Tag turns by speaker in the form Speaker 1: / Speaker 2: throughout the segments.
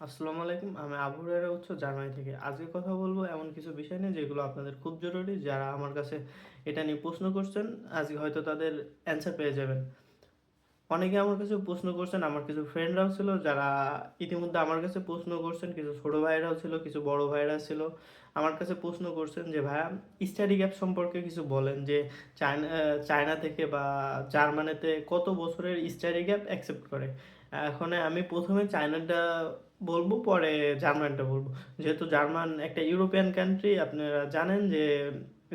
Speaker 1: আসসালামু আলাইকুম, আমি আবু হুরায়রা উচ্চ জার্মানি থেকে। আজকে কথা বলব এমন কিছু বিষয় নিয়ে যেগুলো আপনাদের খুব জরুরি, যারা আমার কাছে এটা নিয়ে প্রশ্ন করছেন, আজকে হয়তো তাদের অ্যান্সার পেয়ে যাবেন। অনেকে আমার কাছে প্রশ্ন করছেন, আমার কিছু ফ্রেন্ডরাও ছিল যারা ইতিমধ্যে আমার কাছে প্রশ্ন করছেন, কিছু ছোটো ভাইরাও ছিল, কিছু বড় ভাইরা ছিল, আমার কাছে প্রশ্ন করছেন যে, ভাইয়া স্টাডি গ্যাপ সম্পর্কে কিছু বলেন যে, চায়না চায়না থেকে বা জার্মানিতে কত বছরের স্টাডি গ্যাপ অ্যাকসেপ্ট করে? এখন আমি প্রথমে চায়নাটা বলব, পরে জার্মানটা বলব। যেহেতু জার্মান একটা ইউরোপিয়ান কান্ট্রি আপনারা জানেন যে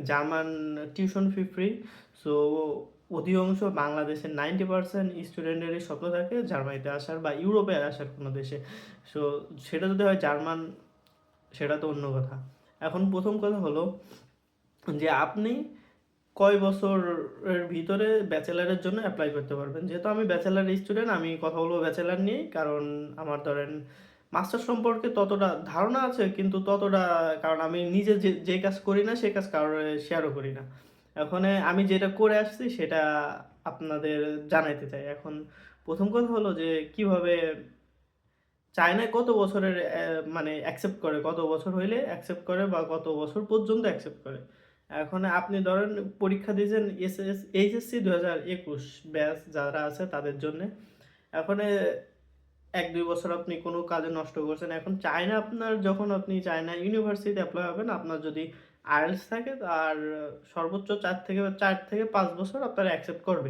Speaker 1: German tuition fee free so অধিকাংশ বাংলাদেশের নাইনটি পার্সেন্ট স্টুডেন্টেরই স্বপ্ন থাকে জার্মানিতে আসার বা ইউরোপে আসার কোনো দেশে। সো সেটা যদি হয় জার্মান, সেটা তো অন্য কথা। এখন প্রথম কথা হলো যে আপনি কয় বছরের ভিতরে ব্যাচেলারের জন্য অ্যাপ্লাই করতে পারবেন। যেহেতু আমি ব্যাচেলার স্টুডেন্ট আমি কথা বলব ব্যাচেলার নিয়েই, কারণ আমার ধরেন মাস্টার সম্পর্কে ততটা ধারণা আছে, কিন্তু ততটা, কারণ আমি নিজে যে কাজ করি না সেই কাজ কারোর শেয়ারও করি না। এখন আমি যেটা করে আসছি, সেটা আপনাদের জানাইতে চাই। এখন প্রথম কথা হলো যে, কীভাবে চায়নায় কত বছরের মানে অ্যাকসেপ্ট করে? কত বছর হইলে অ্যাকসেপ্ট করে বা কত বছর পর্যন্ত অ্যাকসেপ্ট করে? এখন আপনি ধরেন, পরীক্ষা দিয়েছেন এস এস এইচএসসি দু হাজার একুশ ব্যাচ যারা আছে, তাদের জন্য। এখন এক, দুই বছর আপনি কোনো কাজে নষ্ট করছেন। এখন চায়না আপনার, যখন আপনি চায়না ইউনিভার্সিটিতে অ্যাপ্লাই হবেন, আপনার যদি আইএলস থাকে আর সর্বোচ্চ চার থেকে চার থেকে পাঁচ বছর আপনারা অ্যাকসেপ্ট করবে।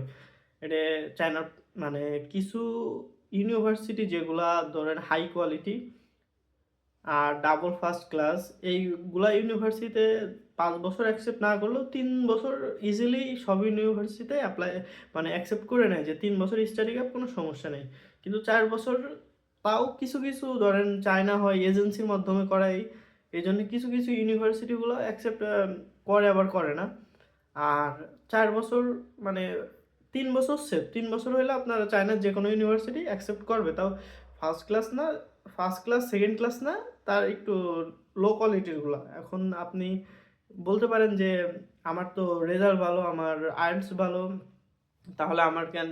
Speaker 1: এটা চায়নার মানে কিছু ইউনিভার্সিটি যেগুলা ধরেন হাই কোয়ালিটি আর ডাবল ফার্স্ট ক্লাস এইগুলা ইউনিভার্সিটিতে পাঁচ বছর অ্যাকসেপ্ট না করলেও তিন বছর ইজিলি সব ইউনিভার্সিটিতে অ্যাপ্লাই মানে অ্যাকসেপ্ট করে নেয় যে তিন বছর স্টাডি গ্যাপ কোনো সমস্যা নেই। কিন্তু চার বছর তাও কিছু কিছু, ধরেন চায়না হয় এজেন্সির মাধ্যমে করাই এই জন্য কিছু কিছু ইউনিভার্সিটিগুলো অ্যাকসেপ্ট করে আবার করে না। আর চার বছর মানে তিন বছর সেফ তিন বছর হলে আপনারা চায়নার যে কোনো ইউনিভার্সিটি অ্যাকসেপ্ট করবে। তাও ফার্স্ট ক্লাস না ফার্স্ট ক্লাস সেকেন্ড ক্লাস না, তার একটু লো কোয়ালিটিরগুলো এখন আপনি বলতে পারেন যে আমার তো রেজাল্ট ভালো, আমার আর্টস ভালো, তাহলে আমার কেন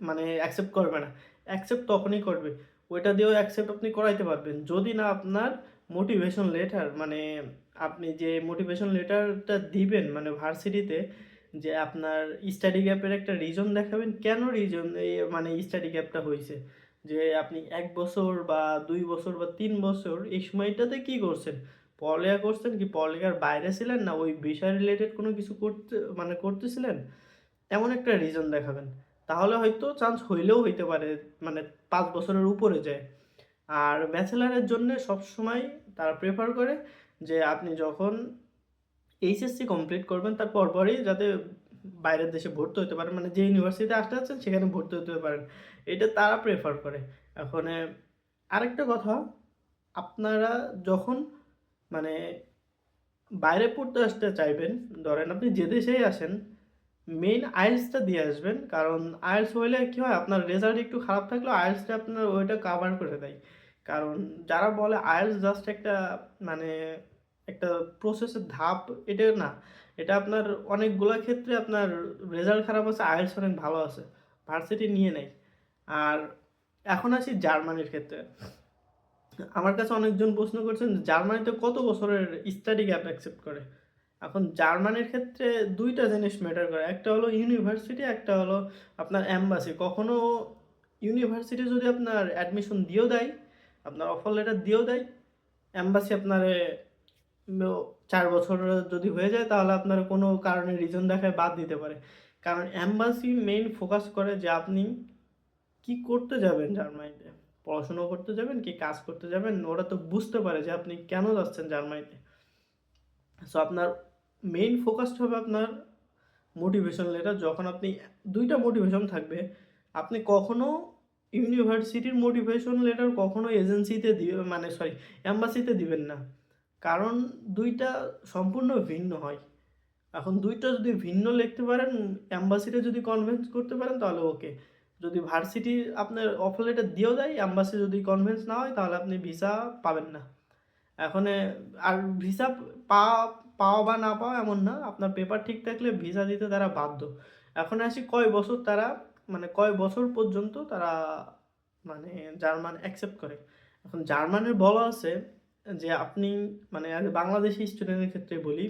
Speaker 1: মানে অ্যাকসেপ্ট করবে না। অ্যাকসেপ্ট তখনই করবে। ওইটা দিয়েও অ্যাকসেপ্ট আপনি করাইতে পারবেন। যদি না আপনার মোটিভেশন লেটার মানে আপনি যে মোটিভেশন লেটারটা দিবেন মানে ভার্সিটিতে, যে আপনার স্টাডি গ্যাপের একটা রিজন দেখাবেন, কেন রিজন এই মানে স্টাডি গ্যাপটা হয়েছে যে আপনি এক বছর বা দুই বছর বা তিন বছর এই সময়টাতে কি করছেন? পড়ালেখা করছেন কি? পড়ালেখার বাইরে ছিলেন না? ওই বিষয় রিলেটেড কোনো কিছু করতে মানে করতেছিলেন? এমন একটা রিজন দেখাবেন। তাহলে হয়তো চান্স হইলেও হইতে পারে মানে পাঁচ বছরের উপরে যায়। আর ব্যাচেলারের জন্য সবসময় তারা প্রেফার করে যে আপনি যখন এইচএসসি কমপ্লিট করবেন, তার পরপরই যাতে বাইরের দেশে ভর্তি হতে পারেন। মানে যে ইউনিভার্সিটিতে আসতে যাচ্ছেন সেখানে ভর্তি হতে পারেন। এটা তারা প্রেফার করে। এখন আরেকটা কথা, আপনারা যখন মানে বাইরে পড়তে আসতে চাইবেন, ধরেন আপনি যে দেশেই আসেন মেইন আইএলসটা দিয়ে আসবেন, কারণ আইএলস হইলে কি হয়, আপনার রেজাল্ট একটু খারাপ থাকলেও আইএলসটা আপনার ওইটা কাভার করে দেয়। কারণ যারা বলে আইএলস জাস্ট একটা মানে একটা প্রসেসের ধাপ, এটা না, এটা আপনার অনেকগুলো ক্ষেত্রে আপনার রেজাল্ট খারাপ আছে আইএলস অনেক ভালো আছে ভার্সিটি নিয়ে নেয়। আর এখন আসি জার্মানির ক্ষেত্রে। আমার কাছে অনেকজন প্রশ্ন করছেন, জার্মানিতে কত বছরের স্টাডি গ্যাপ অ্যাকসেপ্ট করে? এখন জার্মানির ক্ষেত্রে দুইটা জিনিস ম্যাটার করে, একটা হলো ইউনিভার্সিটি একটা হলো আপনার অ্যাম্বাসি কখনো ইউনিভার্সিটি যদি আপনার অ্যাডমিশন দিয়েও দেয়, আপনার অফার লেটার দিয়েও দেয় অ্যাম্বাসি আপনার চার বছর যদি হয়ে যায়, তাহলে আপনার কোনো কারণে রিজন দেখায় বাদ দিতে পারে। কারণ অ্যাম্বাসি মেইন ফোকাস করে যে আপনি কি করতে যাবেন জার্মানিতে। পড়াশুনো করতে যাবেন কি কাজ করতে যাবেন? ওরা তো বুঝতে পারে যে আপনি কেন যাচ্ছেন জার্মানিতে। সো আপনার মেইন ফোকাসটা হবে আপনার মোটিভেশন লেটার যখন আপনি দুইটা মোটিভেশন থাকবে। আপনি কখনো ইউনিভার্সিটির মোটিভেশন লেটার কখনো এজেন্সিতে দিবে মানে সরি অ্যাম্বাসিতে দিবেন না। কারণ দুইটা সম্পূর্ণ ভিন্ন হয়। এখন দুইটা যদি ভিন্ন লিখতে পারেন অ্যাম্বাসিতে যদি কনভিন্স করতে পারেন, তাহলে ওকে যদি ভার্সিটি আপনার অফার লেটার দিয়েও দেয় অ্যাম্বাসি যদি কনভিন্স না হয়, তাহলে আপনি ভিসা পাবেন না। এখন আর ভিসা পাওয়া পাওয়া বা না পাওয়া এমন না, আপনার পেপার ঠিক থাকলে ভিসা দিতে তারা বাধ্য। এখন আসি কয় বছর তারা মানে কয় বছর পর্যন্ত তারা মানে জার্মান অ্যাকসেপ্ট করে। এখন জার্মানের বলা আছে যে আপনি মানে বাংলাদেশি স্টুডেন্টের ক্ষেত্রে বলি,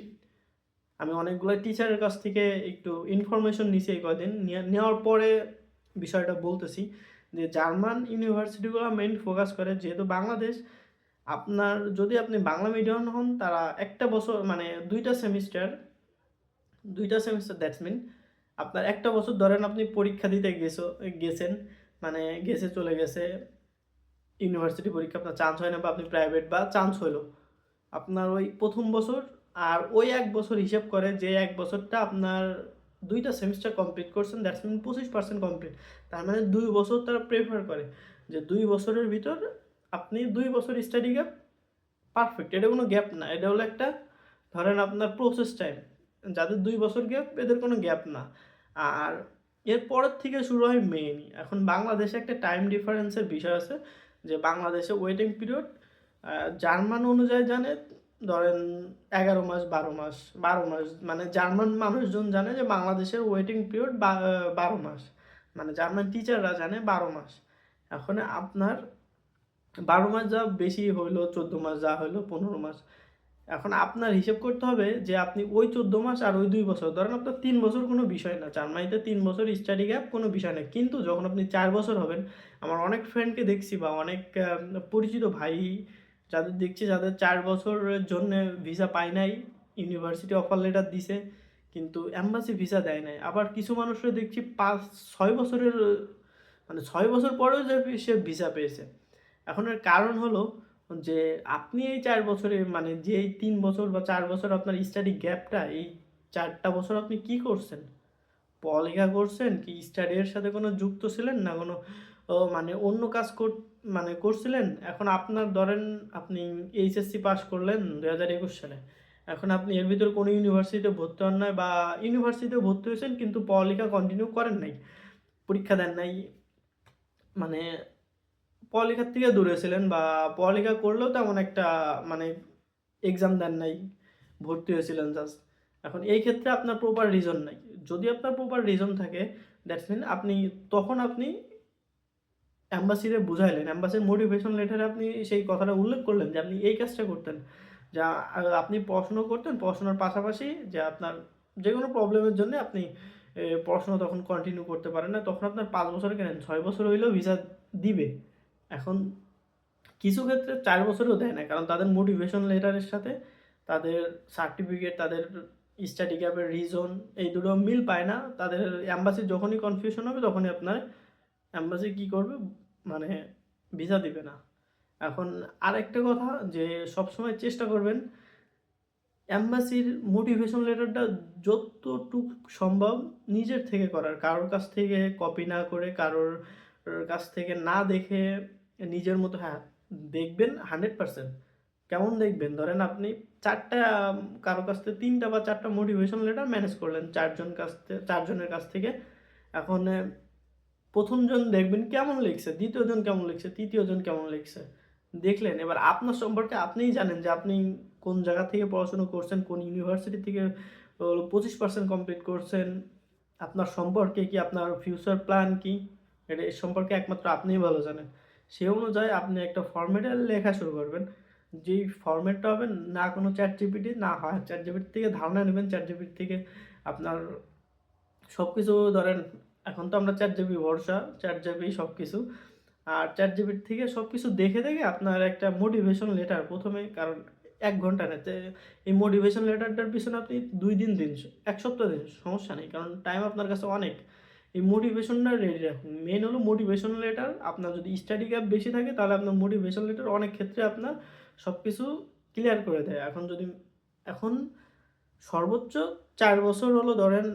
Speaker 1: আমি অনেকগুলো টিচারের কাছ থেকে একটু ইনফরমেশন নিছি কদিন নেওয়ার পরে বিষয়টা বলতেছি যে জার্মান ইউনিভার্সিটিগুলো মেইন ফোকাস করে যেহেতু বাংলাদেশ, আপনার যদি আপনি বাংলা মিডিয়াম হন, তারা একটা বছর মানে দুইটা সেমিস্টার দুইটা সেমিস্টার দ্যাটস মিন আপনার একটা বছর ধরেন আপনি পরীক্ষা দিতে গেছো, গেছেন মানে গেছে, চলে গেছে, ইউনিভার্সিটি পরীক্ষা আপনার চান্স হয় না বা আপনি প্রাইভেট বা চান্স হলো আপনার ওই প্রথম বছর আর ওই এক বছর হিসেব করে যে এক বছরটা আপনার দুইটা সেমিস্টার কমপ্লিট করছেন দ্যাটস মিন পঁচিশ পার্সেন্ট কমপ্লিট তার মানে দুই বছর তারা প্রেফার করে যে দুই বছরের ভিতর আপনি দুই বছর স্টাডি গ্যাপ পারফেক্ট এটা কোনো গ্যাপ না, এটা হলো একটা ধরেন আপনার প্রসেস টাইম যাদের দুই বছর গ্যাপ এদের কোনো গ্যাপ না। আর এর পরের থেকে শুরু হয় মেইনই এখন বাংলাদেশে একটা টাইম ডিফারেন্সের বিষয় আছে যে বাংলাদেশে ওয়েটিং পিরিয়ড জার্মান অনুযায়ী জানে ধরেন এগারো মাস, বারো মাস বারো মাস মানে জার্মান মানুষজন জানে যে বাংলাদেশের ওয়েটিং পিরিয়ড বারো মাস। মানে জার্মান টিচাররা জানে বারো মাস। এখন আপনার বারো মাস যা বেশি হইল, চোদ্দ মাস যা হইল, পনেরো মাস। এখন আপনার হিসেব করতে হবে যে আপনি ওই চোদ্দ মাস আর ওই দুই বছর। ধরেন আপনার তিন বছর কোনো বিষয় না। জার্মানিতে তিন বছর স্টাডি গ্যাপ কোনো বিষয় না। কিন্তু যখন আপনি চার বছর হবেন, আমার অনেক ফ্রেন্ডকে দেখছি বা অনেক পরিচিত ভাই যাদের দেখছি, যাদের চার বছরের জন্য ভিসা পায় নাই ইউনিভার্সিটি অফার লেটার দিছে, কিন্তু অ্যাম্বাসি ভিসা দেয় নাই। আবার কিছু মানুষরা দেখছি পাঁচ, ছয় বছরের মানে ছয় বছর পরেও যে সে ভিসা পেয়েছে। এখন এর কারণ হলো যে আপনি এই চার বছরে মানে যে এই তিন বছর বা চার বছর আপনার স্টাডি গ্যাপটা এই চারটা বছর আপনি কি করছেন? পড়ালেখা করছেন কি স্টাডির সাথে কোনো যুক্ত ছিলেন না কোনো মানে অন্য কাজ কর মানে করছিলেন? এখন আপনার ধরেন আপনি এইচএসসি পাস করলেন দু হাজার একুশ সালে। এখন আপনি এর ভিতরে কোনো ইউনিভার্সিটিতে ভর্তি হন নাই বা ইউনিভার্সিটিতে ভর্তি হয়েছেন কিন্তু পড়ালেখা কন্টিনিউ করেন নাই, পরীক্ষা দেন নাই মানে পড়ালেখার থেকে দূরে ছিলেন বা পড়ালেখা করলেও তেমন একটা মানে এক্সাম দেন নাই, ভর্তি হয়েছিলেন জাস্ট এখন এই ক্ষেত্রে আপনার প্রপার রিজন নাই। যদি আপনার প্রপার রিজন থাকে দ্যাটস মিন আপনি, তখন আপনি অ্যাম্বাসিতে বুঝাইলেন। অ্যাম্বাসির মোটিভেশন লেটারে আপনি সেই কথাটা উল্লেখ করলেন যে, আপনি এই কাজটা করতেন। যা, আপনি পড়াশুনো করতেন, পড়াশোনার পাশাপাশি যে আপনার যে কোনো প্রবলেমের জন্য আপনি পড়াশোনা তখন কন্টিনিউ করতে পারেন না। তখন আপনার পাঁচ বছর কেনেন? ছয় বছর হইলেও ভিসা দিবে। এখন কিছু ক্ষেত্রে চার বছরেও দেয় না। কারণ তাদের মোটিভেশন লেটারের সাথে তাদের সার্টিফিকেট তাদের স্টাডি ক্যাপের রিজন এই দুটো মিল পায় না। তাদের অ্যাম্বাসি যখনই কনফিউশন হবে, তখনই আপনার অ্যাম্বাসি কী করবে? মানে ভিসা দিবে না। এখন আরেকটা কথা যে সবসময় চেষ্টা করবেন অ্যাম্বাসির মোটিভেশন লেটারটা যতটুক সম্ভব নিজের থেকে করার। কারোর কাছ থেকে কপি না করে, কারোর কাছ থেকে না দেখে নিজের মতো হ্যাঁ দেখবেন হান্ড্রেড পারসেন্ট কেমন দেখবেন? ধরেন আপনি চারটা কারও কাছ থেকে তিনটা বা চারটা মোটিভেশন লেটার ম্যানেজ করলেন। চারজন কাছ থেকে, চারজনের কাছ থেকে। এখন প্রথমজন দেখবেন কেমন লিখছে দ্বিতীয়জন কেমন লিখছে তৃতীয়জন কেমন লিখছে দেখলেন। এবার আপনার সম্পর্কে আপনিই জানেন যে আপনি কোন জায়গা থেকে পড়াশুনো করছেন, কোন ইউনিভার্সিটি থেকে পঁচিশ পার্সেন্ট কমপ্লিট করছেন, আপনার সম্পর্কে কি, আপনার ফিউচার প্ল্যান কি, এটা এর সম্পর্কে একমাত্র আপনিই ভালো জানেন। সে অনুযায়ী আপনি একটা ফর্মেটে লেখা শুরু করবেন, যেই ফর্মেটটা হবে না কোনো চ্যাট জিপিটি না হয় চ্যাট জিপিটি থেকে ধারণা নেবেন চ্যাট জিপিটি থেকে আপনার সব কিছু ধরেন এখন তো আমরা চ্যাট জিবি ভরসা চ্যাট জিবি সব কিছু আর চ্যাট জিবির থেকে সব কিছু দেখে দেখে আপনার একটা মোটিভেশন লেটার প্রথমে, কারণ এক ঘণ্টা নেতে এই মোটিভেশন লেটারটার পিছনে আপনি দুই দিন দিন, এক সপ্তাহ দিন, সমস্যা নেই, কারণ টাইম আপনার কাছে অনেক। এই মোটিভেশনটা রেডি রাখুন। মেন হলো মোটিভেশন লেটার আপনার যদি স্টাডি গ্যাপ বেশি থাকে, তাহলে আপনার মোটিভেশন লেটার অনেক ক্ষেত্রে আপনার সব কিছু ক্লিয়ার করে দেয়। এখন যদি, এখন সর্বোচ্চ চার বছর হলো ধরেন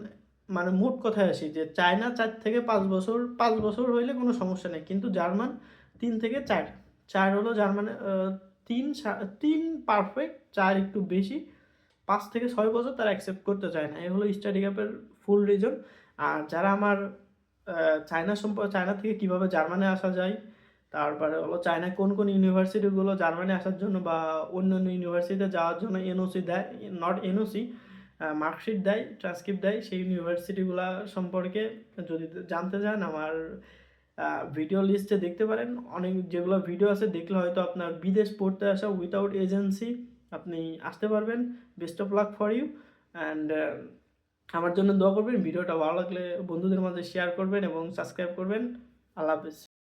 Speaker 1: মানে মোট কথায় আসি যে চায়না চার থেকে পাঁচ বছর পাঁচ বছর হইলে কোনো সমস্যা নেই। কিন্তু জার্মান তিন থেকে চার। চার হলো জার্মানে তিন তিন পারফেক্ট চার একটু বেশি। পাঁচ থেকে ছয় বছর তারা অ্যাকসেপ্ট করতে চায় না। এই হলো স্টাডি গ্যাপের ফুল রিজন আর যারা আমার চায়না সম্পর্ক চায়না থেকে কীভাবে জার্মানে আসা যায়, তারপরে হলো চায়না কোন কোন ইউনিভার্সিটিগুলো জার্মানি আসার জন্য বা অন্য অন্য ইউনিভার্সিটিতে যাওয়ার জন্য এনওসি দেয় নট এনওসি মার্কশিট দেয় ট্রান্সক্রিপ্ট দেয়, সেই ইউনিভার্সিটিগুলো সম্পর্কে যদি জানতে চান, আমার ভিডিও লিস্টে দেখতে পারেন। অনেক যেগুলো ভিডিও আছে, দেখলে হয়তো আপনার বিদেশ পড়তে আসা উইথাউট এজেন্সি আপনি আসতে পারবেন। Best of luck for you and আমার জন্য দোয়া করবেন। ভিডিওটা ভালো লাগলে বন্ধুদের মাঝে শেয়ার করবেন এবং সাবস্ক্রাইব করবেন। আল্লাহ হাফিজ।